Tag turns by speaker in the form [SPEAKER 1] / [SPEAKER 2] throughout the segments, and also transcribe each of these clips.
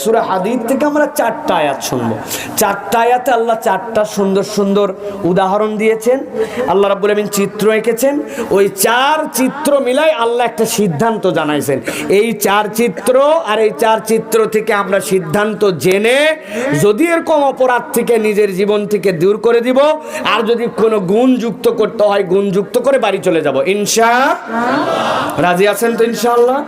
[SPEAKER 1] সুরা হাদিদ থেকে আমরা চারটা আয়াত শুনব। চারটা আয়াতে আল্লাহ চারটা সুন্দর সুন্দর উদাহরণ দিয়েছেন। আল্লাহ রাব্বুল আমিন চিত্র এঁকেছেন। ওই চার চিত্র মিলাই আল্লাহ একটা সিদ্ধান্ত জানাইছেন। এই চার চিত্র আর এই চার চিত্র থেকে আমরা সিদ্ধান্ত জেনে যদি এরকম অপরাধ থেকে নিজের জীবন থেকে দূর করে দিব, আর যদি কোনো গুণ যুক্ত করতে হয়, গুণ যুক্ত করে বাড়ি চলে যাব। ইনশা রাজি আছেন তো ইনশাআল্লাহ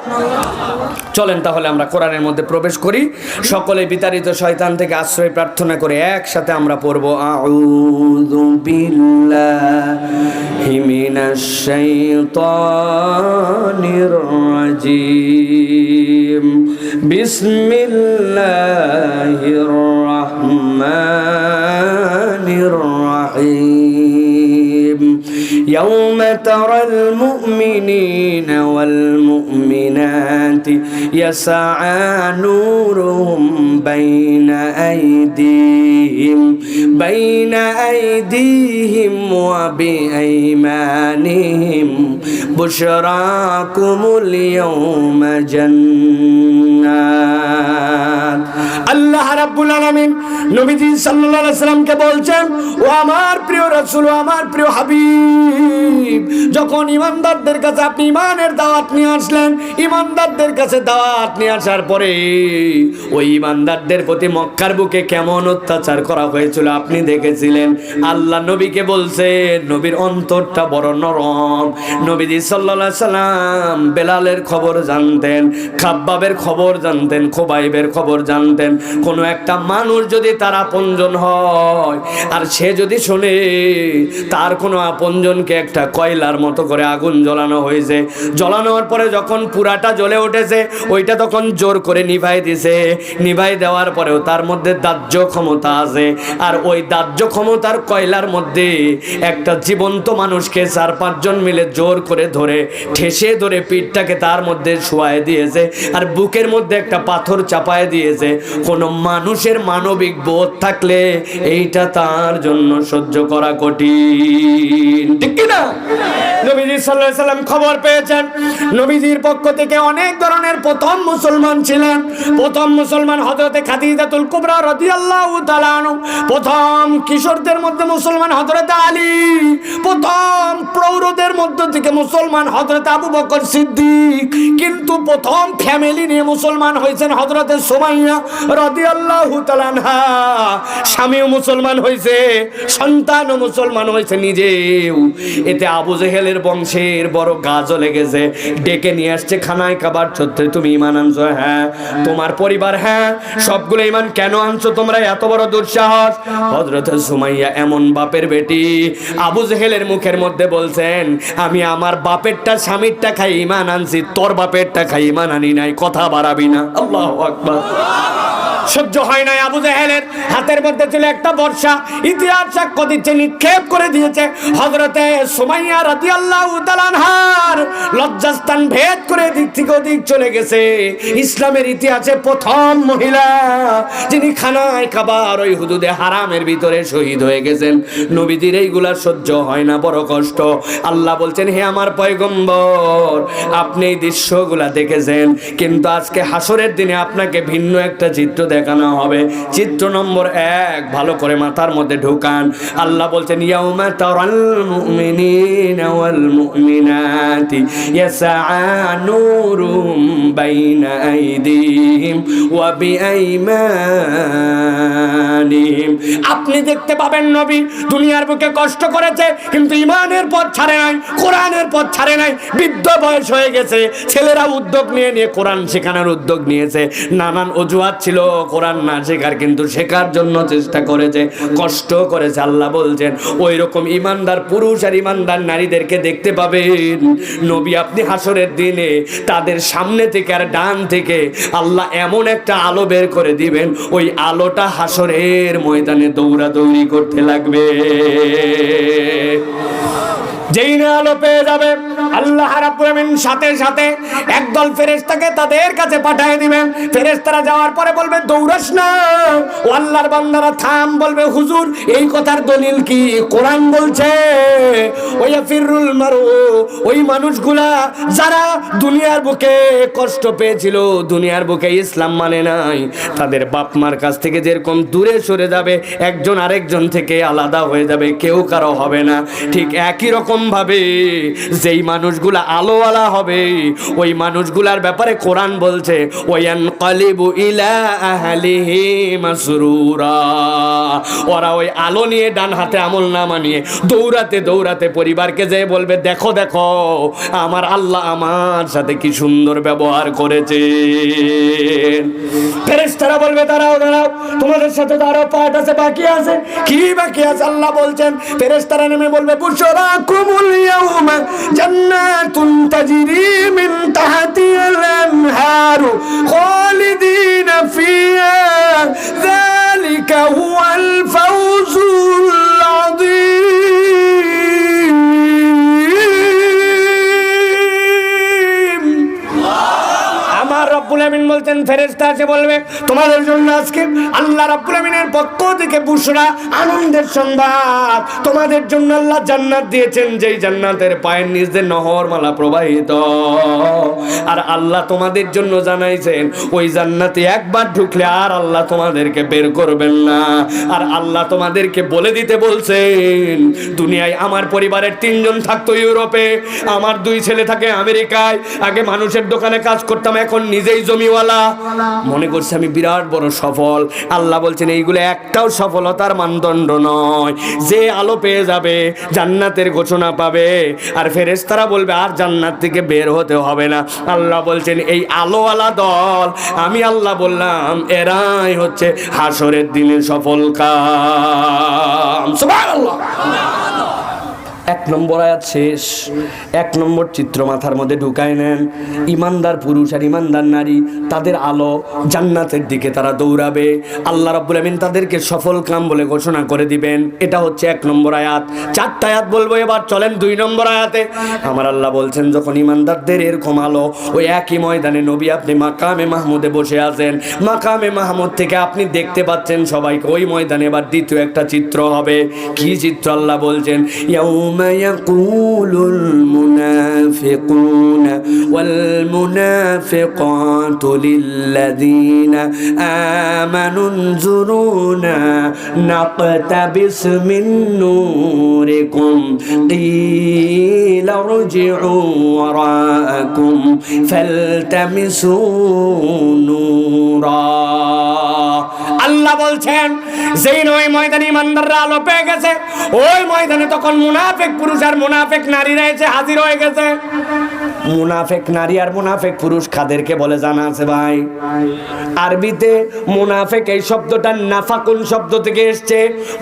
[SPEAKER 1] চলেন তাহলে আমরা কোরআনের মধ্যে প্রবেশ করি। সকলে বিতাড়িত শয়তান থেকে আশ্রয় প্রার্থনা করে একসাথে আমরা পড়ব আউযু বিল্লাহি রহমানির রহিম। يوم ترى المؤمنين والمؤمنات يسعى نورهم بين أيديهم بين أيديهم وبأيمانهم بشراكم اليوم جنات আল্লাহ রাব্বুল আলামিন নবীজি সাল্লাল্লাহু আলাইহি সাল্লামকে বলছেন ও আমার প্রিয় রাসূল ও আমার প্রিয় হাবিব যখন ইমানদারদের কাছে আপনি ইমানের দাওয়াত নিয়ে আসলেন, ইমানদারদের কাছে দাওয়াত নিয়ে আসার পরে ওই ইমানদারদের প্রতি মক্কার বুকে কেমন অত্যাচার করা হয়েছিল আপনি দেখেছিলেন? আল্লাহ নবীকে বলছেন নবীর অন্তরটা বড় নরম। নবীজি সাল্লাল্লাহু সাল্লাম বেলালের খবর জানতেন, খাব্বাবের খবর জানতেন, খোবাইবের খবর জানতেন। কোনো একটা মানুষ যদি তার আপনজন হয়, আর সে যদি শোনে, তার কোনো আপনজনকে একটা কয়লার মতো করে আগুন জ্বলানো হয়েছে। জ্বলানোর পরে যখন পুরাটা জ্বলে উঠেছে, ওইটা তখন জোর করে নিভাই দিছে। নিভাই দেওয়ার পরেও তার মধ্যে দাহ্য ক্ষমতা আছে। আর ওই দাহ্য ক্ষমতার কয়লার মধ্যে একটা জীবন্ত মানুষকে চার পাঁচজন মিলে জোর করে ধরে, ঠেসে ধরে পিঠটাকে তার মধ্যে শোয়ায় দিয়েছে। আর বুকের মধ্যে একটা পাথর চাপায় দিয়েছে। কোনো মানুষের মানবিক বোধ থাকলে এইটা তার জন্য সহ্য করা কঠিন। ঠিক কি না? নবীজি আলাইহি সাল্লাম খবর পেয়েছেন। নবীজির পক্ষ থেকে অনেক ধরনের প্রথম মুসলমান ছিলেন। প্রথম মুসলমান হযরতে খাদিজাতুল কুবরা রাদিয়াল্লাহু তাআলা প্রথম কিশোরদের মধ্যে মুসলমান হযরতে আলী। প্রথম প্রৌঢ়দের মধ্য থেকে মুসলমান হযরতে আবু বকর সিদ্দিক। কিন্তু প্রথম ফ্যামিলি নিয়ে মুসলমান হয়েছেন হযরতে সুমাইয়া রাদিয়াল্লাহু তাআলা স্বামীও মুসলমান হয়েছে, সন্তানও মুসলমান হয়েছে নিজেও। এতে আবু জেহেলের বংশের বড় গাছও লেগেছে। ডেকে নিয়ে আসছে খানায় খাবার সত্যি তুমি ইমান আনছো? হ্যাঁ। তোমার পরিবার? হ্যাঁ। সবগুলো ইমান কেন আনছো? তোমরা এত বড় দুঃসাহস। হজরত সুমাইয়া এমন বাপের বেটি। আবু জেহেলের মুখের মধ্যে বলছেন, আমি আমার বাপেরটা, স্বামীরটা খাই ইমান আনছি। তোর বাপেরটা খাই ইমান আনি নাই। কথা বাড়াবি না। আল্লাহ আকবার। সহ্য হয় নাই আবু জাহেলের। হাতের মধ্যে ছিল একটা বর্ষা। ইতিহাস সাক্ষ্য দিচ্ছে, নিক্ষেপ করে দিয়েছে হজরতে সুমাইয়া রাদিয়াল্লাহু তাআলা আনহার। লজ্জাস্থান ভেদ করে দিক থেকে ওদিক চলে গেছে। ইসলামের ইতিহাসে প্রথম মহিলা যিনি খানায় খাবার ওই হুদুদে হারামের ভিতরে শহীদ হয়ে গেছেন। নবীদের এইগুলা সহ্য হয় না, বড় কষ্ট। আল্লাহ বলছেন, হে আমার পয়গম্বর, আপনি এই দৃশ্যগুলা দেখেছেন, কিন্তু আজকে হাসরের দিনে আপনাকে ভিন্ন একটা চিত্র দেখানো হবে। চিত্র নম্বর এক, ভালো করে মাথার মধ্যে ঢুকান। আল্লাহ বলছেন আপনি দেখতে পাবেন নবী, দুনিয়ার বুকে কষ্ট করেছে, কিন্তু ইমানের পথ ছাড়ে নাই, কোরআনের পথ ছাড়ে নাই, বৃদ্ধ বয়স হয়ে গেছে, ছেলেরা উদ্যোগ নিয়ে নিয়ে কোরআন শেখানোর উদ্যোগ নিয়েছে। নানান অজুহাত ছিল। কোরআন না শেখার, কিন্তু শেখার জন্য চেষ্টা করেছে, কষ্ট করেছে। আল্লাহ বলছেন ওই রকম ইমানদার পুরুষ আর ইমানদার নারীদেরকে দেখতে পাবেন। নবী আপনি হাসরের দিনে তাদের সামনে থেকে আর ডান থেকে আল্লাহ এমন একটা আলো বের করে দিবেন, ওই আলোটা হাসরের ময়দানে দৌড়াদৌড়ি করতে লাগবে। যেই না আলো পেয়ে যাবে, আল্লাহ রাব্বুল আমিন সাথে সাথে একদল ফেরেশতাকে তাদের কাছে পাঠিয়ে দিবেন। ফেরেশতারা যাওয়ার পরে বলবে, দৌড়াস না। ও আল্লাহর বান্দারা থাম, বলবে, হুজুর, এই কথার দলিল কি? কোরআন বলছে ওই ফিরুল মারু ওই মানুষগুলা যারা দুনিয়ার বুকে কষ্ট পেয়েছিল, দুনিয়ার বুকে ইসলাম মানে নাই, তাদের বাপ মার কাছ থেকে যেরকম দূরে সরে যাবে, একজন আরেকজন থেকে আলাদা হয়ে যাবে, কেউ কারও হবে না। ঠিক একই রকম ভাবে যেই মানুষগুলা আলোওয়ালা হবে, ওই মানুষগুলার ব্যাপারে কোরআন বলছে ওরা ওই আলো নিয়ে ডান হাতে আমল নামা নিয়ে দৌড়াতে দৌড়াতে পরিবারকে যেয়ে বলবে, দেখো দেখো, আমার আল্লাহ আমার সাথে কি সুন্দর ব্যবহার করেছে। ফেরেশতারা বলবে, দাঁড়াও দাঁড়াও, তোমাদের সাথে তো পাঠ আছে, বাকি আছে। কি বাকি আছে? আল্লাহ বলছেন, ফেরেশতারা নেমে বলবে বুশরা কুমুল اليوم جنات تجري من تحتها الأنهار خالدين فيها. ذلك هو الفوز রব্বুল বলছেন, ফেরেশতা আছে বলবে, তোমাদের জন্য আজকে আল্লাহ পক্ষ থেকে বুশরা আনন্দের সংবাদ। তোমাদের জন্য আল্লাহ জান্নাত দিয়েছেন, যেই জান্নাতের পায়ের প্রবাহিত। আর আল্লাহ তোমাদের জন্য জানাইছেন, ওই জান্নাতে একবার ঢুকলে আর আল্লাহ তোমাদেরকে বের করবেন না। আর আল্লাহ তোমাদেরকে বলে দিতে বলছেন, দুনিয়ায় আমার পরিবারের তিনজন থাকতো ইউরোপে, আমার দুই ছেলে থাকে আমেরিকায়। আগে মানুষের দোকানে কাজ করতাম, এখন নিজেই জমিওয়ালা। মনে করছি আমি বিরাট বড় সফল। আল্লাহ বলছেন, এইগুলো একটাও সফলতার মানদণ্ড নয়। যে আলো পেয়ে যাবে, জান্নাতের ঘোষণা পাবে। আর ফেরেশতারা বলবে, আর জান্নাত থেকে বের হতে হবে না। আল্লাহ বলছেন, এই আলোওয়ালা দল, আমি আল্লাহ বললাম, এরাই হচ্ছে হাসরের দিনে সফল কাম। সুবহানাল্লাহ। এক নম্বর আয়াত শেষ। এক নম্বর চিত্র মাথার মধ্যে ঢুকায় নেন। ইমানদার পুরুষ আর ইমানদার নারী, তাদের আলো জান্নাতের দিকে তারা দৌড়াবে। আল্লাহ রাব্বুল আমিন তাদেরকে সফল কাম বলে ঘোষণা করে দিবেন। এটা হচ্ছে এক নম্বর আয়াত। চারটা আয়াত বলব এবার, চলেন দুই নম্বর আয়াতে। আমার আল্লাহ বলছেন, যখন ইমানদারদের এরকম আলো, ওই একই ময়দানে নবী আপনি মাকামে মাহমুদে বসে আছেন। মাকামে মাহমুদ থেকে আপনি দেখতে পাচ্ছেন সবাইকে ওই ময়দানে এবার দ্বিতীয় একটা চিত্র হবে। কি চিত্র আল্লাহ বলছেন? ইয়াউম يقول المنافقون والمنافقات للذين آمنوا انظرونا نقتبس من نوركم قيل ارجعوا وراءكم فالتمسوا نورا আল্লাহ বলছেন, যেই নয় ময়দানে ইমানদাররা আলো পেয়ে গেছে, ওই ময়দানে তখন মুনাফেক পুরুষ আর মুনাফেক নারীরা এসে হাজির হয়ে গেছে। মুনাফেক নারী আর মুনাফেক পুরুষ খাদেরকে বলে, জানা আছে ভাই, আরবিতে মুনাফেক এই শব্দটা নাফাকুন শব্দ থেকে এসছে,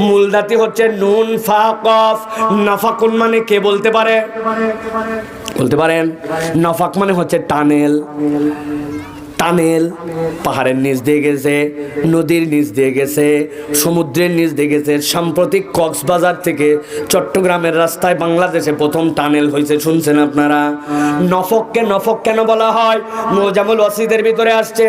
[SPEAKER 1] মূলধাতি হচ্ছে নুন, ফা, কফ। নাফাকুন মানে কে বলতে পারে? বলতে পারেন? নফাক মানে হচ্ছে টানেল। টানেল, পাহাড়ের নিচ দিয়ে গেছে, নদীর নিচ দিয়ে গেছে, সমুদ্রের নিচ দিয়ে গেছে। সাম্প্রতিক কক্সবাজার থেকে চট্টগ্রামের রাস্তায় বাংলাদেশে প্রথম টানেল হয়েছে, শুনছেন আপনারা? নফককে নফক কেন বলা হয়? মোজামুল ওয়াসিদের ভিতরে আসছে।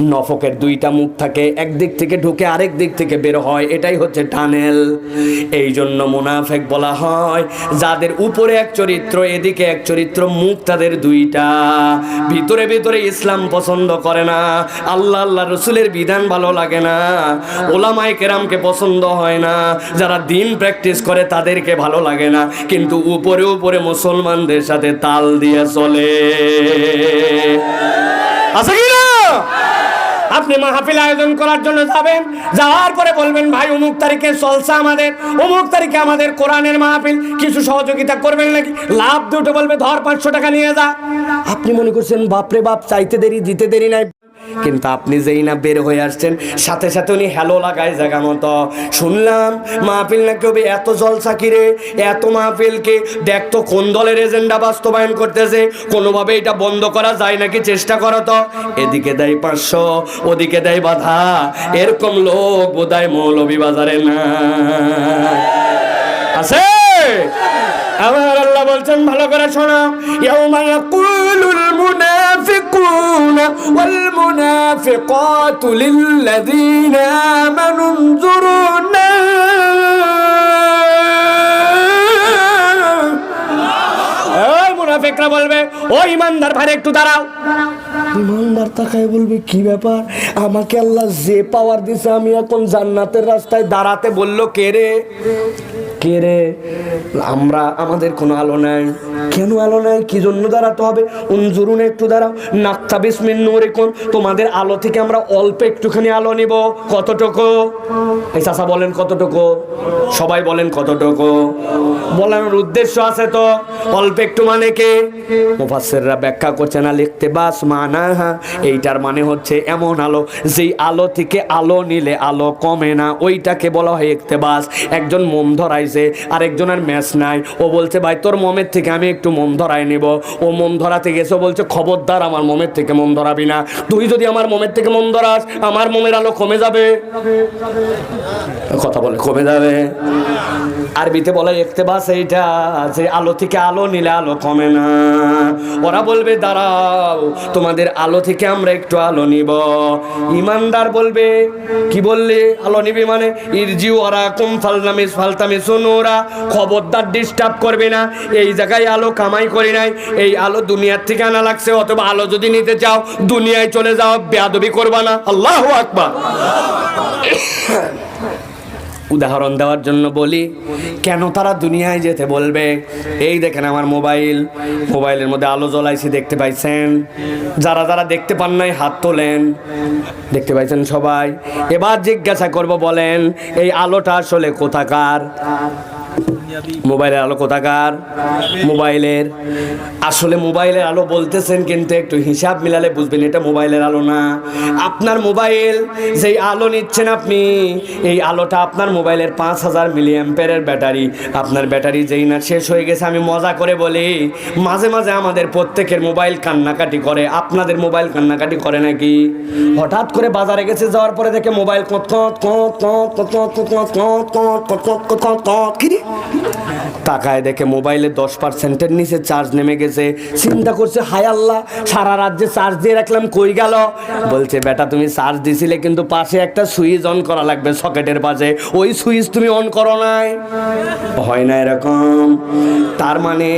[SPEAKER 1] নফকের দুইটা মুখ থাকে একদিক থেকে ঢুকে আরেক দিক থেকে বের হয়, এটাই হচ্ছে টানেল। এই জন্য মুনাফেক বলা হয়, যাদের উপরে এক চরিত্র, এদিকে এক চরিত্র, মুখ তাদের দুইটা। ভিতরে ভিতরে ইসলাম পছন্দ করে না, আল্লাহ আল্লাহ রসুলের বিধান ভালো লাগে না ওলামাই কেরামকে পছন্দ হয় না, যারা দিন প্র্যাকটিস করে তাদেরকে ভালো লাগে না, কিন্তু উপরে উপরে মুসলমানদের সাথে তাল দিয়ে চলে। আছে কি না? আপনি মাহফিল আয়োজন করার জন্য যাবেন। যাওয়ার পরে বলবেন, ভাই, অমুক তারিখে চলছে আমাদের, অমুক তারিখে আমাদের কোরআনের মাহফিল। কিছু সহযোগিতা করবেন নাকি? লাভ দুটো বলবে, ধর পাঁচশো টাকা নিয়ে যা। আপনি মনে করছেন, বাপরে বাপ, চাইতে দেরি, দিতে দেরি নাই। কিন্তু আপনি যেই না বের হয়ে আসছেন, সাথে সাথে উনি হ্যালো লাগায় জায়গা মতো। শুনলাম, মাহফিল নাকি হবে এত জলসা কিরে? এত মাহফিলকে দেখতো কোন দলের এজেন্ডা বাস্তবায়ন করতেছে, কোনোভাবে এটা বন্ধ করা যায় নাকি চেষ্টা করো তো। এদিকে দেয় পাঁচশো, ওদিকে দেয় বাধা, এরকম লোক বোধহয় মৌলভী বাজারে না। আছে? আমার আল্লাহ বলছেন, ভালো করে শোনো। ইয়াউমা ইয়াকুলুল المنافقون والمنافقات للذين آمنوا انظرونا মুনাফেকরা বলবে ও ইমানদার ভাই একটু দাঁড়াও। ইমানদার তাকায় বলবে কি ব্যাপার? আমাকে আল্লাহ যে পাওয়ার দিছে আমি এখন জান্নাতের রাস্তায় দাঁড়াতে বলল কে রে? কে রে? আমরা, আমাদের কোনো আলো নাই। কেন আলো নাই? কি জন্য দাঁড়াতে হবে? উনজুরুন একটু দাঁড়াও। নাক্তা বিসমিন কোন তোমাদের আলো থেকে আমরা অল্প একটুখানি আলো নিব। কতটুকু? এই চাষা বলেন কতটুকু? সবাই বলেন কতটুকু? বলানোর উদ্দেশ্য আছে তো? অল্প একটু মানে কে? মুফাসসিররা ব্যাখ্যা করছে না, লিখতে বাস মানা এইটার মানে হচ্ছে এমন আলো। যেই আলো থেকে আলো নিলে আলো কমে না, ওইটাকে বলা হয় ইকতেবাস। একজন মোম ধরাইছে আর একজনের ম্যাচ নাই। ও বলছে, ভাই, তোর মোমের থেকে আমি একটু মন ধরাই নিব। ও মোম ধরাতে গেছে বলছে, খবরদার, আমার মোমের থেকে মন ধরাবি না। তুই যদি আমার মোমের থেকে মন ধরাস, আমার মোমের আলো কমে যাবে। কথা বলে, কমে যাবে। আরবিতে বলে, ইকতেবাস এইটা, যে আলো থেকে আলো নিলে আলো কমে না। ওরা বলবে, দাঁড়াও, তোমাদের আলো থেকে আমরা একটু আলো নিব। ইমানদার বলবে, কি বললে? আলো নিবি মানে? ইরজি ওরা কুম ফালতামিস ওরা খবরদার ডিস্টার্ব করবে না। এই জায়গায় আলো কামাই করে নাই, এই আলো দুনিয়ার থেকে আনা লাগছে, অথবা আলো যদি নিতে চাও, দুনিয়ায় চলে যাও, বেয়াদবি করবা না। আল্লাহ আকবার। উদাহরণ দেওয়ার জন্য বলি, কেন তারা দুনিয়ায় যেতে বলবে? এই দেখেন আমার মোবাইল, মোবাইলের মধ্যে আলো জ্বলাইছি, দেখতে পাইছেন? যারা যারা দেখতে পান নাই, হাত তোলেন। দেখতে পাইছেন সবাই? এবার জিজ্ঞাসা করব, বলেন, এই আলোটা আসলে কোথাকার? মোবাইলের আলো কোথাকার মোবাইলের আসলে মোবাইলের আলো বলতেছেন কিন্তু একটু হিসাব মিলালে বুঝবেন এটা মোবাইলের আলো না আপনার মোবাইল যেই আলো নিচ্ছেন আপনি এই আলোটা আপনার মোবাইলের পাঁচ হাজার মিলি অ্যাম্পেয়ারের ব্যাটারি আপনার ব্যাটারি যেই না শেষ হয়ে গেছে আমি মজা করে বলি মাঝে মাঝে আমাদের প্রত্যেকের মোবাইল কান্নাকাটি করে আপনাদের মোবাইল কান্নাকাটি করে নাকি হঠাৎ করে বাজারে গেছে যাওয়ার পরে দেখে মোবাইল কত কত কত কত কত কত কত কত কত কত কত কি রে? তাকায় দেখে মোবাইলে দশ পার্সেন্টের নিচে চার্জ নেমে গেছে। চিন্তা করছে, হায় আল্লাহ, সারা রাজ্যে চার্জ দিয়ে রাখলাম, কই গেল? বলছে, বেটা, তুমি চার্জ দিছিলে, কিন্তু পাশে একটা সুইচ অন করা লাগবে সকেটের পাশে। ওই সুইচ তুমি অন করো নাই। হয় না এরকম। তার মানে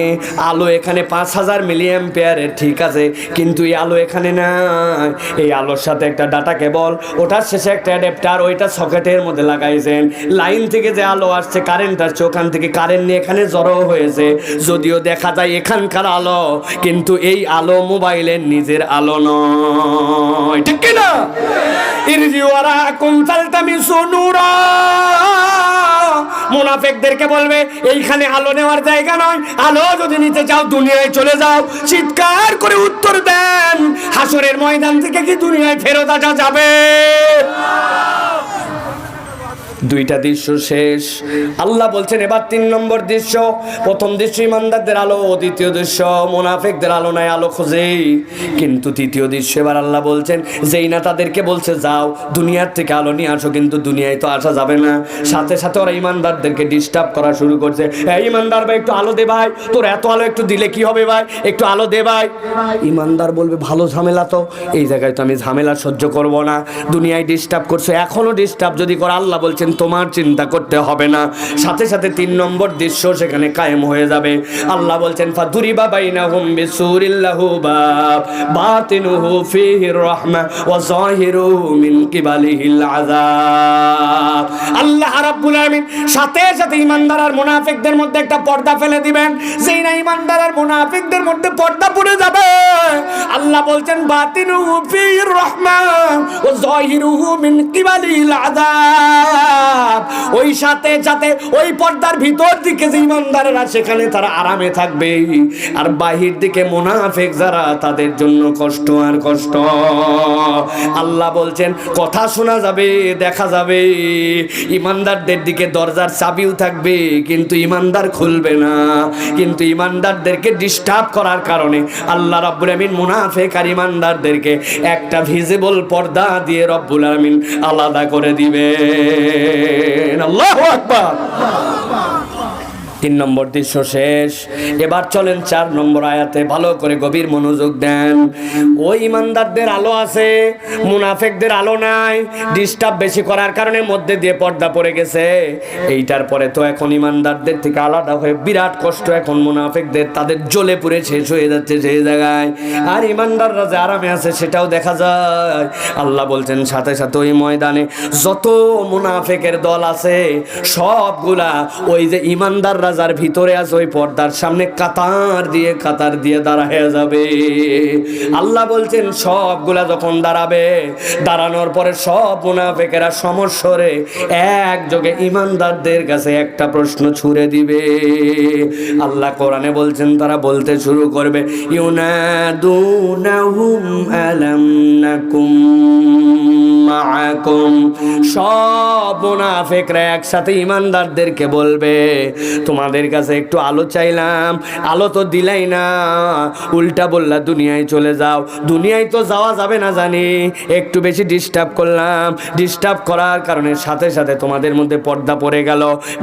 [SPEAKER 1] আলো এখানে পাঁচ হাজার মিলিয়াম পেয়ারের ঠিক আছে, কিন্তু এই আলো এখানে নাই। এই আলোর সাথে একটা ডাটা কেবল ওটার শেষে একটা অ্যাডাপ্টার ওইটা সকেটের মধ্যে লাগাইছেন। লাইন থেকে যে আলো আসছে কারেন্ট আসছে, ওখান থেকে কারেন্ট নিয়ে এখানে জড়ো হয়েছে। যদিও দেখা যায় এখানকার আলো, কিন্তু এই আলো মোবাইলের নিজের আলো নয়। ঠিক কিনা? ইরজি ওয়ারা কুম সুনুরা। মুনাফেকদেরকে বলবে, এইখানে আলো নেওয়ার জায়গা নয়। আলো যদি নিতে চাও দুনিয়ায় চলে যাও। চিৎকার করে উত্তর দেন। হাসরের ময়দান থেকে কি দুনিয়ায় ফেরত আসা যাবে? দুইটা দৃশ্য শেষ। আল্লাহ বলছেন, এবার তিন নম্বর দৃশ্য। প্রথম দৃশ্য ইমানদারদের আলো, দ্বিতীয় দৃশ্য মোনাফেকদের আলো নাই আলো খোঁজে কিন্তু তৃতীয় দৃশ্য এবার আল্লাহ বলছেন, যেই না তাদেরকে বলছে, যাও, দুনিয়ার থেকে আলো নিয়ে আসো, কিন্তু দুনিয়ায় তো আসা যাবে না। সাথে সাথে ওরা ইমানদারদেরকে ডিস্টার্ব করা শুরু করছে। এই ইমানদার ভাই, একটু আলো দে ভাই, তোর এত আলো একটু দিলে কি হবে ভাই? একটু আলো দে ভাই। ইমানদার বলবে, ভালো ঝামেলা তো, এই জায়গায় তো আমি ঝামেলা সহ্য করব না। দুনিয়ায় ডিস্টার্ব করছ, এখনও ডিস্টার্ব যদি করে, আল্লাহ বলছেন তোমার চিন্তা করতে হবে না। সাথে সাথে তিন নম্বর দৃশ্য সেখানে কায়েম হয়ে যাবে। আল্লাহ বলছেন, ফাদুরিবা বাইনাহুম বিসুরিল্লাহু বাব, বাতিনুহু ফীহির রাহমা ওয়া যাহিরুহু মিন কিবালিহিল আযাব। আল্লাহ রাব্বুল আলামিন সাথে সাথে ইমানদার আর মুনাফিকদের মধ্যে একটা পর্দা ফেলে দিবেন। যেই না ইমানদার আর মুনাফিকদের মধ্যে পর্দা পড়ে যাবে। আল্লাহ বলছেন, বাতিনুহু ফীহির রাহমা ওয়া যাহিরুহু মিন কিবালিহিল আযাব। ওই সাথে সাথে ওই পর্দার ভিতর দিকে যে ইমানদারেরা সেখানে তারা আরামে থাকবে। আর বাহির দিকে মোনাফেক যারা, তাদের জন্য কষ্ট আর কষ্ট। আল্লাহ বলছেন, কথা শোনা যাবে, দেখা যাবে। ইমানদারদের দিকে দরজার চাবিও থাকবে, কিন্তু ইমানদার খুলবে না। কিন্তু ইমানদারদেরকে ডিস্টার্ব করার কারণে আল্লাহ রব্বুল আমিন মুনাফেক আর ইমানদারদেরকে একটা ভিজিবল পর্দা দিয়ে রব্বুল আমিন আলাদা করে দিবে আল্লাহু আকবার। তিন নম্বর দৃশ্য শেষ। এবার চলেন চার নম্বর আয়াতে ভালো করে গভীর মনোযোগ দেন। ওই ইমানদারদের আলো আছে, মুনাফেকদের আলো নাই ডিস্টার্ব বেশি করার কারণে মধ্যে দিয়ে পর্দা পড়ে গেছে। এইটার পরে তো এখন ইমানদারদের থেকে আলাদা হয়ে বিরাট কষ্ট এখন মুনাফেকদের তাদের জ্বলে পুড়ে শেষ হয়ে যাচ্ছে সেই জায়গায়। আর ইমানদাররা যে আরামে আছে সেটাও দেখা যায়। আল্লাহ বলছেন, সাথে সাথে ওই ময়দানে যত মুনাফেকের দল আছে, সবগুলা ওই যে ইমানদাররা যার ভিতরে আছে, ওই পর্দার সামনে কাতার দিয়ে কাতার দিয়ে দাঁড়ায় যাবে। আল্লাহ বলছেন, সবগুলা যখন দাঁড়াবে, দাঁড়ানোর পরে সব মুনাফেকেরা সমস্যরে একযোগে ইমানদারদের কাছে একটা প্রশ্ন ছুড়ে দিবে। আল্লাহ কোরআনে বলছেন, তারা বলতে শুরু করবে সব মুনাফিকরা একসাথে ইমানদারদেরকে বলবে তোমাদের কাছে একটু আলো চাইলাম, আলো তো দিলাই না। উল্টা বললা, দুনিয়ায় চলে যাও। দুনিয়ায় তো যাওয়া যাবে না জানি। একটু বেশি ডিস্টার্ব করলাম। ডিস্টার্ব করার কারণে সাথে সাথে তোমাদের মধ্যে পর্দা পড়ে গেল।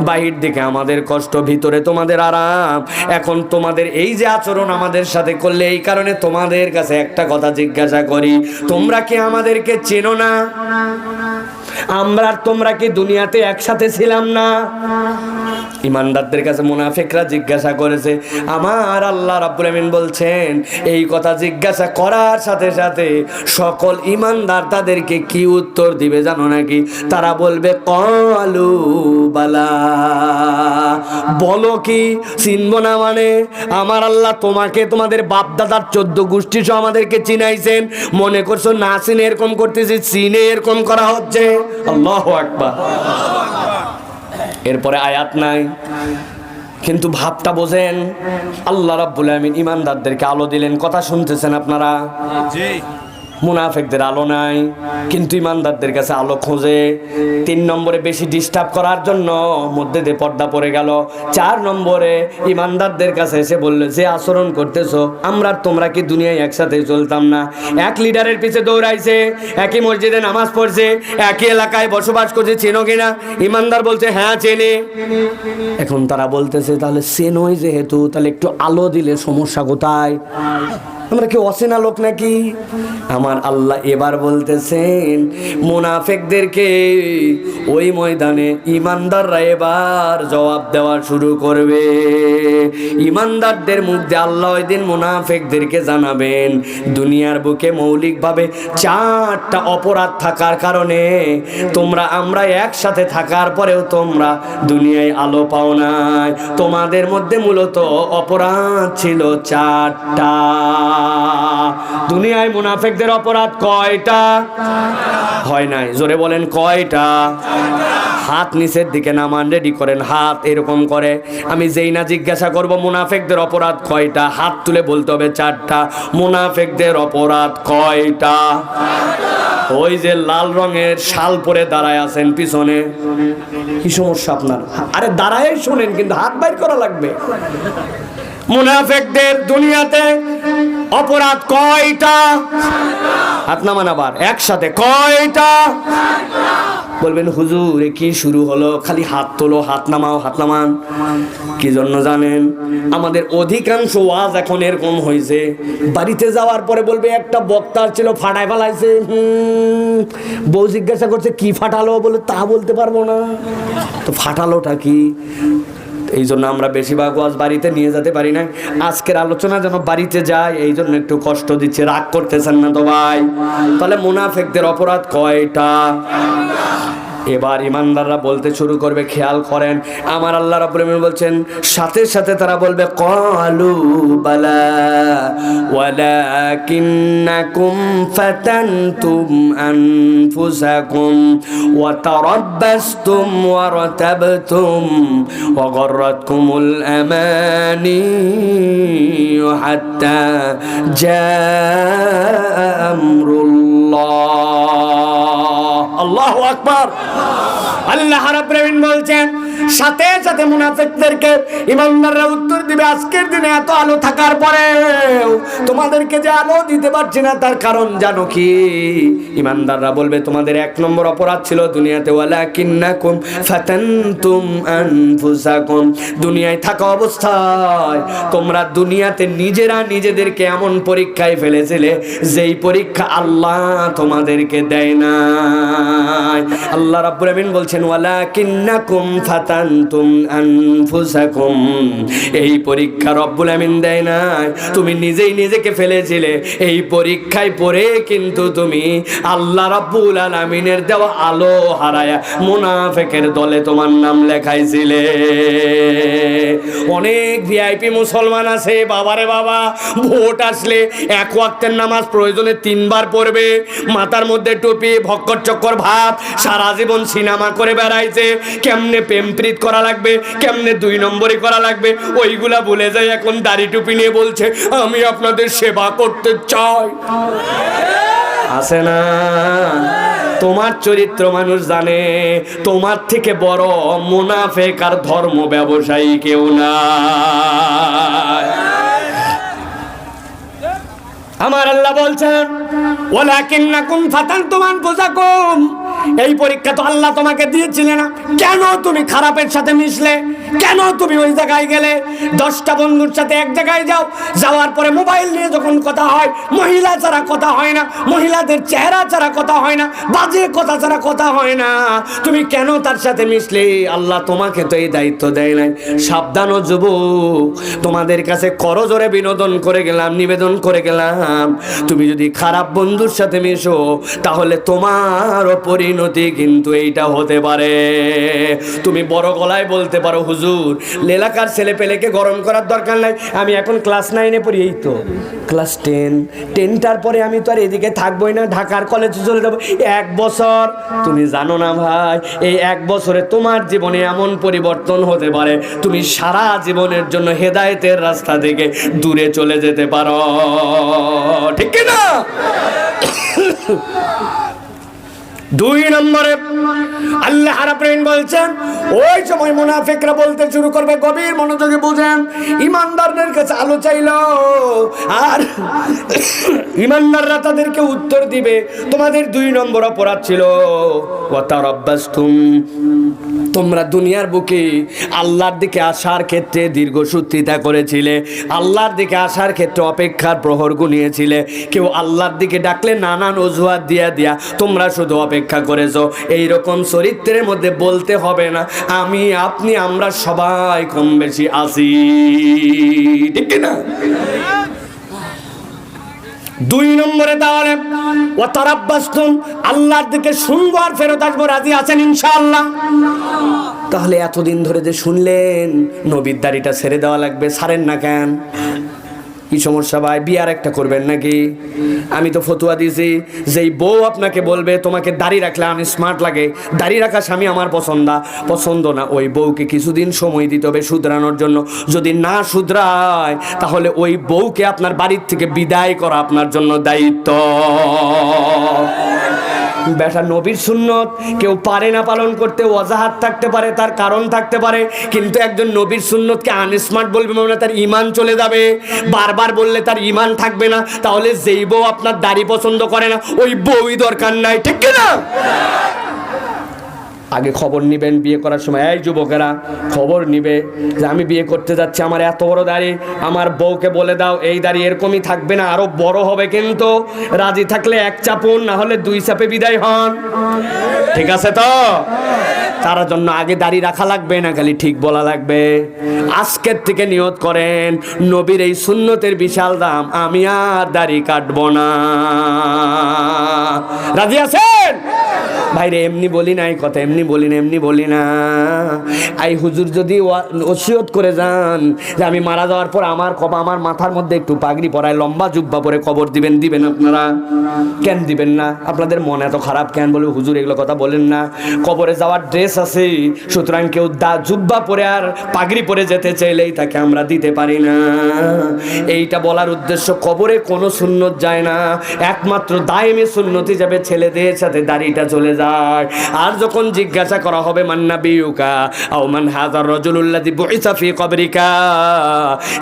[SPEAKER 1] বাহির দিকে আমাদের কষ্ট, ভিতরে তোমাদের আরাম। এখন তোমাদের এই যে আচরণ আমাদের সাথে করলে, এই কারণে তোমাদের কাছে একটা কথা জিজ্ঞাসা করি, তোমরা কি আমাদেরকে চেনো না? আমরা তোমরা কি দুনিয়াতে একসাথে ছিলাম না? ইমানদারদের কাছে মুনাফিকরা জিজ্ঞাসা করেছে, আমার আল্লাহ রাব্বুল আমিন বলছেন, এই কথা জিজ্ঞাসা করার সাথে সাথে সকল ইমানদার তাদেরকে কি উত্তর দিবে জানো নাকি? তারা বলবে, কলু বালা, বলো কি, চিনব না মানে? আমার আল্লাহ তোমাকে, তোমাদের বাপ দাদার চোদ্দ গোষ্ঠী সহ আমাদেরকে চিনাইছেন। মনে করছ না, চিনে এরকম করতেছি, চিনে এরকম করা হচ্ছে? আল্লাহ আকবার। এরপরে আয়াত নাই। কিন্তু ভাবটা বোঝেন, আল্লাহ রাব্বুল আমিন ইমানদারদেরকে আলো দিলেন। কথা শুনতেছেন আপনারা? মুনাফেকদের আলো নাই, কিন্তু ইমানদারদের কাছে আলো খোঁজে। তিন নম্বরে বেশি ডিস্টার্ব করার জন্য মধ্যে দিয়ে পর্দা পড়ে গেল। চার নম্বরে ইমানদারদের কাছে এসে বলল, যে আচরণ করতেছো, আমরা তোমরা কি দুনিয়ায় একসাথে চলতাম না? এক লিডারের পিছে দৌড়াইছে, একই মসজিদে নামাজ পড়ছে, একই এলাকায় বসবাস করছে, চেনো কিনা ইমানদার বলছে হ্যাঁ চেনে। এখন তারা বলতেছে, তাহলে চেনোই যেহেতু, তাহলে একটু আলো দিলে সমস্যা কোথায়? আমরা কি অচেনা লোক নাকি? আমার আল্লাহ এবার বলতেছেন, মুনাফেকদেরকে ওই ময়দানে ইমানদাররা এবার জবাব দেওয়া শুরু করবে। ইমানদারদের মধ্যে আল্লাহ ওই দিন মুনাফেকদেরকে জানাবেন, দুনিয়ার বুকে মৌলিকভাবে চারটা অপরাধ থাকার কারণে তোমরা, আমরা একসাথে থাকার পরেও তোমরা দুনিয়ায় আলো পাও নাই। তোমাদের মধ্যে মূলত অপরাধ ছিল চারটা। দুনিয়ায় মুনাফেকদের অপরাধ কয়টা? হয় নাই। জোরে বলেন, কয়টা? হাত নিচের দিকে নামান রেডি করেন, হাত এরকম করে। আমি যেই না জিজ্ঞাসা করব, মুনাফেকদের অপরাধ কয়টা? হাত তুলে বলতে হবে চারটা। মুনাফেকদের অপরাধ কয়টা? ওই যে লাল রঙের শাল পরে দাঁড়ায় আছেন পিছনে। কি সমস্যা আপনার? আরে দাঁড়ায় শোনেন, কিন্তু হাত বাইর করা লাগবে। মুনাফেকদের দুনিয়াতে অপরাধ কয়টা? হাত নামান আবার, একসাথে কয়টা? বলবেন, হুজুর কি শুরু হলো? খালি হাত তোলো, হাত নামাও, হাত নামান। কি জন্য জানেন? আমাদের অধিকাংশ ওয়াজ এখন এরকম হয়েছে। বাড়িতে যাওয়ার পরে বলবে, একটা বক্তার ছিল, ফাটায় ফেলাইছে। বউ জিজ্ঞাসা করছে, কি ফাটালো? বলে, তা বলতে পারব না। তো ফাটালোটা কি? এই জন্য আমরা বেশিরভাগ ওয়াজ বাড়িতে নিয়ে যেতে পারি না আজকের আলোচনা যেন বাড়িতে যায় এই জন্য একটু কষ্ট দিচ্ছে, রাগ করতেছেন না তো ভাই? তাহলে মুনাফেকদের অপরাধ কয়টা? এবার ইমানদাররা বলতে শুরু করবে, খেয়াল করেন, আমার আল্লাহ রাব্বুল আলামিন বলছেন, সাথে সাথে তারা বলবে ক্বালু বালা ওয়ালাকিন্নাকুম ফাতানতুম আনফুসাকুম ওয়া তারাব্বাসতুম ওয়া রাতাবতুম ওয়া গররাতকুমুল আমানি হাত্তা জা আমরুল্লাহ আকবার। আল্লাহ রাব্বুল আলামিন বলছেন সাথে সাথে মুনাফিকদেরকে ইমানদাররা উত্তর দিবে, আজকের দিনে এত আলো থাকার পরেও তোমাদেরকে যে আলো দিতে পারছি না, তার কারণ জানো কি? ইমানদাররা বলবে, তোমাদের এক নম্বর অপরাধ ছিল দুনিয়াতে ওয়ালা কিন্নাকুম ফাতানতুম আনফুসাকুম। দুনিয়ায় থাকা অবস্থায় তোমরা দুনিয়াতে নিজেরা নিজেদেরকে এমন পরীক্ষায় ফেলেছিলে, যেই পরীক্ষা আল্লাহ তোমাদেরকে দেয় না আল্লাহ রাব্বুল আমিন বলছেন ওয়ালা কিন্নাকুম আনফুসাকুম। এই পরীক্ষা রব্বুল আমিন দেয় না তুমি নিজেই নিজেকে ফেলেছিলে। এই পরীক্ষায় পরে কিন্তু তুমি আল্লাহ রব্বুল আলামিনের দেওয়া আলো হারায়া মুনাফেকের দলে তোমার নাম লেখাইছিলে। অনেক ভিআইপি মুসলমান আছে, বাবারে বাবা। ভোট আসলে এক ওয়াক্তের নামাজ প্রয়োজনে তিনবার পড়বে। মাথার মধ্যে টুপি, ভক্কর চক্কর ভাব, সারা জীবন সিনেমা করে বেড়াইছে। কেমনে প্রেমপ্রীত করা লাগবে, কেমনে দুই নম্বরই করা লাগবে? ওইগুলা ভুলে যায় এখন দাড়ি টুপি নিয়ে বলছে, আমি আপনাদের সেবা করতে চাই। আসে না? তোমার চরিত্র মানুষ জানে তোমার থেকে বড় মুনাফেক আর ধর্ম ব্যবসায়ী কেউ না আমার আল্লাহ বলছেন, ওয়ালাকিন্নাকুম ফাতানতুম আনফুসাকুম। এই পরীক্ষা তো আল্লাহ তোমাকে দিয়েছিলেন না। কেন তুমি খারাপের সাথে মিশলে? কেন তুমি ওই জায়গায় গেলে? দশটা বন্ধুর সাথে এক জায়গায় যাও, যাওয়ার পরে মোবাইল নিয়ে যখন কথা হয়, মহিলা ছাড়া কথা হয় না, মহিলাদের চেহারা ছাড়া কথা হয় না, বাজে কথা ছাড়া কথা হয় না। তুমি কেন তার সাথে মিশলে? আল্লাহ তোমাকে তো এই দায়িত্ব দেয় নাই। সাবধান ও যুবক, তোমাদের কাছে করজোরে বিনোদন করে গেলাম, নিবেদন করে গেলাম। তুমি যদি খারাপ বন্ধুর সাথে মিশো, তাহলে তোমারও পরিণতি কিন্তু এইটা হতে পারে। তুমি বড় গলায় বলতে পারো, হুজুর, লেলাকার ছেলে পেলেকে গরম করার দরকার নাই। আমি এখন ক্লাস নাইনে পড়ি, এই তো। ক্লাস টেন টেনটার পরে আমি তো আর এদিকে থাকবোই না, ঢাকার কলেজে চলে যাব। এক বছর, তুমি জানো না ভাই, এই এক বছরে তোমার জীবনে এমন পরিবর্তন হতে পারে। তুমি সারা জীবনের জন্য হেদায়েতের রাস্তা থেকে দূরে চলে যেতে পারো। ঠিক না? দুই নম্বরে আল্লাহ রাব্বুল বলছেন, ওই সময় মুনাফিকরা বলতে শুরু করবে, গভীর মনোযোগে বুঝেন, ইমানদারদের কাছে আলো চাইলো। আর ইমানদাররা তাদেরকে উত্তর দিবে, তোমাদের দুই নম্বর অপরাধ ছিল ওয়াতারাব্বাসতুম তোমরা দুনিয়ার বুকে আল্লাহর দিকে আসার ক্ষেত্রে দীর্ঘসূত্রিতা করেছিলে, আল্লাহর দিকে আসার ক্ষেত্রে অপেক্ষার প্রহর গুনিয়েছিলে। কেউ আল্লাহর দিকে ডাকলে নানান অজুহাত দিয়া দিয়া তোমরা শুধু অপেক্ষা করেছ। এইরকম চরিত্রের মধ্যে বলতে হবে না, আমি, আপনি, আমরা সবাই কম বেশি আছি। ঠিক না দুই নম্বরে তাহলে ও তারাব্বাস্তুম আল্লাহর দিকে শুনব আর ফেরত আসব, রাজি আছেন ইনশাআল্লাহ? তাহলে এতদিন ধরে যে শুনলেন, নবীর দাড়িটা ছেড়ে দেওয়া লাগবে, সারেন না কেন? কি সমস্যা ভাই? বিয়ার একটা করবেন নাকি? আমি তো ফতুয়া দিয়েছি। যেই বউ আপনাকে বলবে, তোমাকে দাড়ি রাখলে আমি স্মার্ট লাগে। দাড়ি রাখা স্বামী আমার পছন্দ। পছন্দ না, ওই বউকে কিছুদিন সময় দিতে হবে শুধরানোর জন্য। যদি না শুধরায়, তাহলে ওই বউকে আপনার বাড়ির থেকে বিদায় করা আপনার জন্য দায়িত্ব। বেটা নবীর সুন্নত। কেউ পারে না পালন করতে, অজাহাত থাকতে পারে, তার কারণ থাকতে পারে। কিন্তু একজন নবীর সুন্নতকে আনস্মার্ট বলবে মানে তার ইমান চলে যাবে। বারবার বললে তার ইমান থাকবে না, তাহলে যেই বউ আপনার দাড়ি পছন্দ করে না, ওই বউই দরকার নাই, ঠিক না আগে খবর নিবেন বিয়ে করার সময়। এই যুবকেরা, খবর নিবে যে আমি বিয়ে করতে যাচ্ছি, আমার এত বড় দাড়ি, আমার বউকে বলে দাও, এই দাড়ি এরকমই থাকবে না, আরও বড় হবে কিন্তু। রাজি থাকলে এক চাপুন, না হলে দুই চাপে বিদায় হন। ঠিক আছে তো? তার জন্য আগে দাড়ি রাখা লাগবে, না খালি ঠিক বলা লাগবে। আজকের থেকে নিয়ত করেন, নবীর এই সুন্নতের বিশাল দাম, আমি আর দাড়ি কাটবো না। রাজি আছেন? ভাইরে, এমনি বলি না এই কথা, এমনি বলি না এমনি বলি না। আই হুজুর, যদি ওসিয়ত করে যান, যে আমি মারা যাওয়ার পর আমার কবা আমার মাথার মধ্যে একটু পাগড়ি পরায়, লম্বা জুব্বা পরে কবর দিবেন দিবেন আপনারা? কেন দিবেন না? আপনাদের মন এত খারাপ কেন? বলে হুজুর এগুলো কথা বলেন না। কবরে যাওয়ার ড্রেস ড্রেস আছে, সুতরাং কেউ দা জুব্বা পরে আর পাগড়ি পরে যেতে চাইলেই তাকে আমরা দিতে পারি না। এইটা বলার উদ্দেশ্য, কবরে কোনো সুন্নত যায় না। একমাত্র দায়েমে সুন্নতি যাবে, ছেলেদের সাথে দাড়িটা চলে যায়। আর যখন জিজ্ঞাসা করা হবে মান্না বিউকা আও মান হাজার রজুলুল্লাদি বুইসা ফি কবরিকা?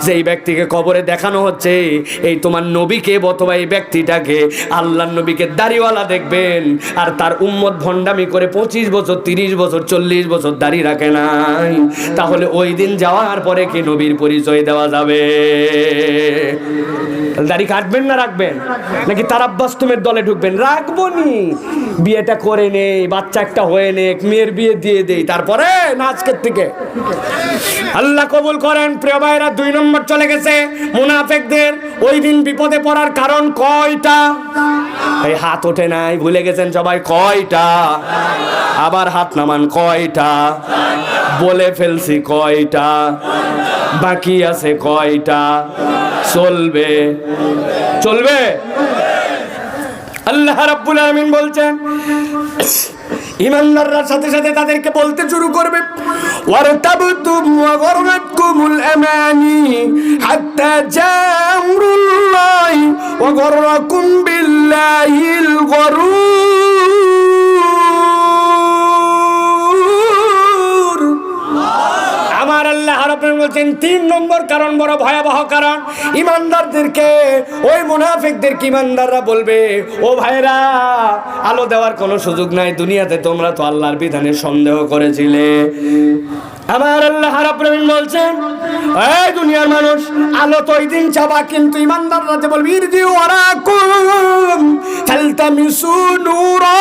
[SPEAKER 1] যেই ব্যক্তিকে কবরে দেখানো হচ্ছে, এই তোমার নবীকে অথবা এই ব্যক্তিটাকে আল্লাহর নবীকে দাড়িওয়ালা দেখবেন। আর তার উম্মত ভণ্ডামি করে পঁচিশ বছর, তিরিশ বছর, চল্লিশ বছর দাড়ি রাখে নাই। তাহলে ওই দিন যাওয়ার পরে কি নবীর পরিচয় দেওয়া যাবে? দাড়ি কাটবেন না রাখবেন? নাকি তারাব্বাস তুমের দলে ঢুকবেন? রাখব নি। বিয়েটা করে নেই বাচ্চা একটা হয়ে নেক মেয়ের বিয়ে দিয়ে দেই। তারপরে না আজকের থেকে। আল্লাহ কবুল করেন, প্রিয় ভাইরা, দুই নম্বর চলে গেছে মুনাফেকদের। ওই দিন বিপদে পড়ার কারণ কয়টা? এই হাত ওঠে নাই, ভুলে গেছেন সবাই, কয়টা? আবার হাত নামান, কয়টা? বলে ফেলছি, কয়টা? বাকি আছে কয়টা? চলবে চলবে? আল্লাহ রাব্বুল আলামিন বলছেন, ইমানদাররা সাথে সাথে তাদেরকে বলতে শুরু করবে, ওয়ারতাবতুম ওয়া গররাতকুমুল আমানি হাত্তা জাআ আমরুল্লাহি ওয়া গররাকুম বিল্লাহিল গরুর। আমার আল্লাহ রাব্বুল বলছেন, তিন নম্বর কারণ বড় ভয়াবহ কারণ। ইমানদারদেরকে, ওই মুনাফিকদেরকে ইমানদাররা বলবে, ও ভাইরা আলো দেওয়ার কোনো সুযোগ নাই। দুনিয়াতে তোমরা তো আল্লাহর বিধানে সন্দেহ করেছিলে। আমার আল্লাহ রাব্বুল বলছেন, এই দুনিয়ার মানুষ, আলো তো ওই দিন চাবা, কিন্তু ইমানদাররা যে বলবে ইরজি ওয়ারাকুম, ফালতামিসু নূরা।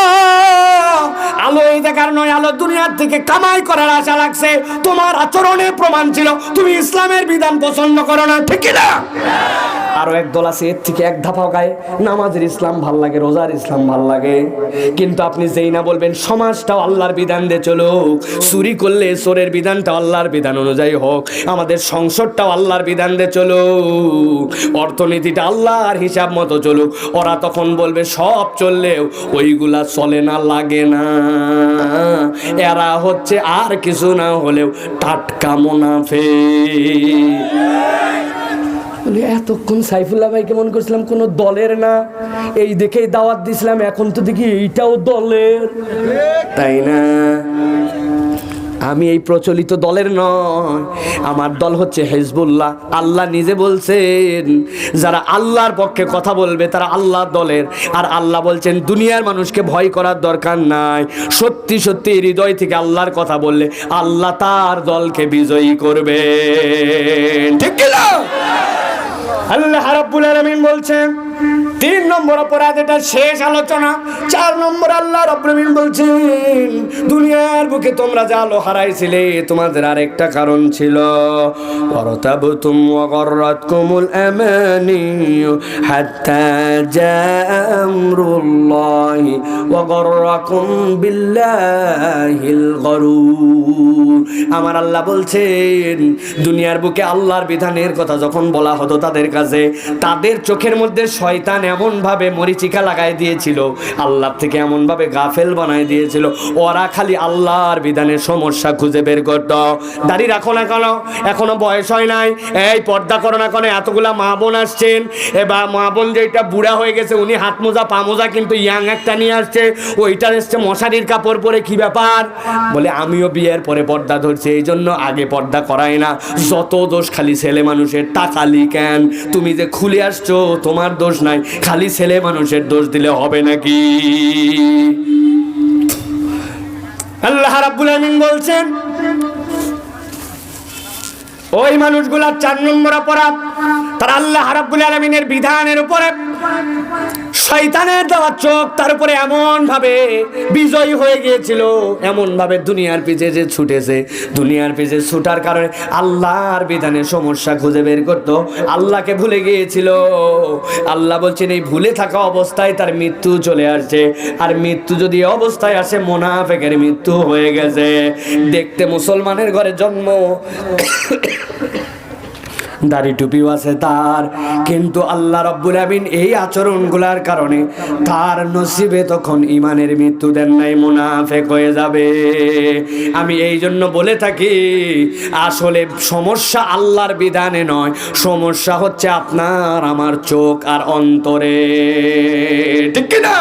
[SPEAKER 1] আলো এই দেখার নয়, আলো দুনিয়ার থেকে কামাই করার আশা লাগছে তোমার আচরণে প্রমাণ ছিল, তুমি ইসলামের বিধান পছন্দ করো না, ঠিক না আরও এক দল আছে, এর থেকে এক ধাপাও গায়ে নামাজের ইসলাম ভালো লাগে, রোজার ইসলাম ভালো লাগে। কিন্তু আপনি যেই না বলবেন, সমাজটাও আল্লাহর বিধান দিয়ে চলুক। চুরি করলে চোরের বিধানটা আল্লাহর বিধান অনুযায়ী হোক আমাদের সংসদটাও আল্লাহর বিধান দিয়ে চলুক অর্থনীতিটা আল্লাহর হিসাব মতো চলুক ওরা তখন বলবে সব চললেও ওইগুলা চলে না লাগে না। এরা হচ্ছে আর কিছু না হলেও টাটকা মুনাফে বলি এতক্ষণ সাইফুল্লাহ ভাই কেমন করছিলাম কোনো দলের না এই দেখেই দাওয়াত দিছিলাম এখন তো দেখি এইটাও দলের। তাই না? আমি এই প্রচলিত দলের নয়। আমার দল হচ্ছে হেজবুল্লাহ। আল্লাহ নিজে বলছেন, যারা আল্লাহর পক্ষে কথা বলবে তারা আল্লাহর দলের। আর আল্লাহ বলছেন, দুনিয়ার মানুষকে ভয় করার দরকার নাই। সত্যি সত্যি হৃদয় থেকে আল্লাহর কথা বললে আল্লাহ তার দলকে বিজয়ী করবে। ঠিক? আল্লাহ রাব্বুল আলামিন বলছেন তিন নম্বর অপরাধ এটা শেষ আলোচনা, চার নম্বর আল্লাহ আলামিন বলছেন, দুনিয়ার বুকে তোমরা যা আলো হারাইছিলে, তোমাদের আরেকটা কারণ ছিল, ওয়ারতাবতুম ওয়া গররাতকুমুল আমানি হাত্তা জাআ আমরুল্লাহি বিল্লাহিল গরুর আমার আল্লাহ বলছেন, দুনিয়ার বুকে আল্লাহর বিধানের কথা যখন বলা হতো তাদের কাছে, তাদের চোখের মধ্যে শয়তান এমন ভাবে মরিচিকা লাগাই দিয়েছিল আল্লাহ থেকে এমন ভাবে গাফেল বানাই দিয়েছিল, ওরা খালি আল্লাহর বিধানের সমস্যা খুঁজে বের করত। দাড়ি রাখো না কেন? এখনও বয়স হয় নাই। এই পর্দা করো না কেন? এতগুলা মা বোন আসছেন। এবার মা বোন যেটা বুড়া হয়ে গেছে, উনি হাত মোজা, পা মোজা কিন্তু ইয়াং একটা নিয়ে আসছে। ওইটা এসছে মশারির কাপড় পরে, কি ব্যাপার? বলে, আমিও বিয়ের পরে পর্দা ধরছি, এই জন্য আগে পর্দা করাই না। যত দোষ খালি ছেলে মানুষের টাকালি কেন তুমি যে খুলে আসছো, তোমার দোষ নাই। খালি ছেলে মানুষের দোষ দিলে হবে নাকি? আল্লাহ রাব্বুল আমিন বলছেন, ওই মানুষগুলা চার নম্বর অপরাধ, তারা আল্লাহ রাব্বুল আলামিনের বিধানের উপরে শয়তানের দেওয়া চোখ তার উপরে এমন ভাবে বিজয়ী হয়ে গিয়েছিল এমন ভাবে দুনিয়ার পিছে যে ছুটেছে। দুনিয়ার পিছে ছুটার কারণে আল্লাহর বিধানের সমস্যা খুঁজে বের করত। আল্লাহকে ভুলে গিয়েছিল। আল্লাহ বলছেন, এই ভুলে থাকা অবস্থায় তার মৃত্যু চলে আসছে। আর মৃত্যু যদি অবস্থায় আসে, মোনাফেকের মৃত্যু হয়ে গেছে। দেখতে মুসলমানের ঘরে জন্ম। দাড়ি টুপিও আছে তার। কিন্তু আল্লাহ রব্বুল আমিন এই আচরণগুলার কারণে তার নসিবে তখন ইমানের মৃত্যু দেন নাই, মুনাফেক হয়ে যাবে। আমি এই জন্য বলে থাকি, আসলে সমস্যা আল্লাহর বিধানে নয়, সমস্যা হচ্ছে আপনার, আমার চোখ আর অন্তরে। ঠিক কিনা?